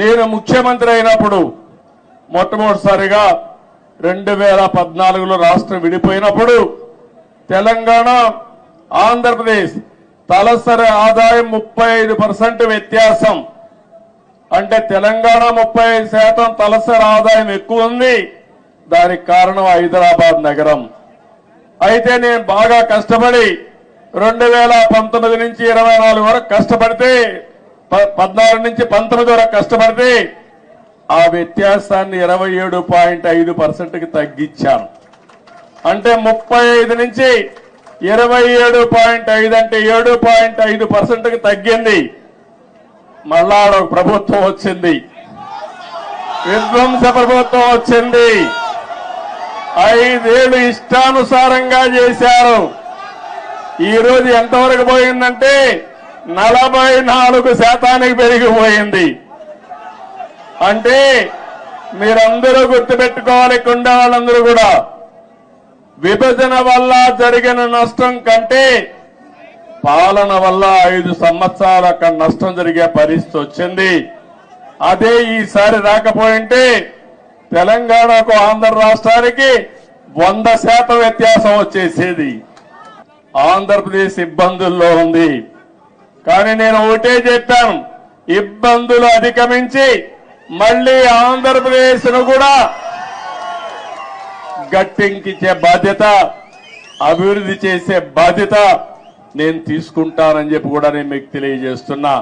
నేను ముఖ్యమంత్రి అయినప్పుడు మొట్టమొదటిసారిగా రెండు వేల పద్నాలుగులో రాష్ట్రం విడిపోయినప్పుడు తెలంగాణ ఆంధ్రప్రదేశ్ తలసరి ఆదాయం ముప్పై ఐదు పర్సెంట్ వ్యత్యాసం. అంటే తెలంగాణ ముప్పై ఐదు శాతం తలసరి ఆదాయం ఎక్కువ ఉంది. దానికి కారణం హైదరాబాద్ నగరం. అయితే నేను బాగా కష్టపడి రెండు వేల పంతొమ్మిది నుంచి ఇరవై నాలుగు వరకు కష్టపడితే పద్నాలుగు నుంచి పంతొమ్మిది వరకు కష్టపడితే ఆ వ్యత్యాసాన్ని ఇరవై ఏడు పాయింట్ ఐదు పర్సెంట్కి తగ్గించాను అంటే ముప్పై ఐదు నుంచి ఇరవై ఏడు పాయింట్ ఐదు అంటే ఏడు పాయింట్ ఐదు పర్సెంట్కి తగ్గింది. మళ్ళా ఒక ప్రభుత్వం వచ్చింది. విధ్వంస ప్రభుత్వం వచ్చింది. ఐదేళ్ళు ఇష్టానుసారంగా చేశారు. ఈరోజు ఎంతవరకు పోయిందంటే నలభై నాలుగు శాతానికి పెరిగిపోయింది. అంటే మీరందరూ గుర్తుపెట్టుకోవాలి కుండ వాళ్ళందరూ కూడా. విభజన వల్ల జరిగిన నష్టం కంటే పాలన వల్ల ఐదు సంవత్సరాలు అక్కడ నష్టం జరిగే పరిస్థితి వచ్చింది. అదే ఈసారి రాకపోయింటే తెలంగాణకు ఆంధ్ర రాష్ట్రానికి వంద శాతం వ్యత్యాసం వచ్చేసేది. ఆంధ్రప్రదేశ్ ఇబ్బందుల్లో ఉంది. కానీ నేను ఒకటే చెప్పాను ఇబ్బందులు అధిగమించి మళ్ళీ ఆంధ్రప్రదేశ్ను కూడా గట్టెంకిచ్చే బాధ్యత అభివృద్ధి చేసే బాధ్యత నేను తీసుకుంటానని చెప్పి కూడా నేను మీకు తెలియజేస్తున్నా.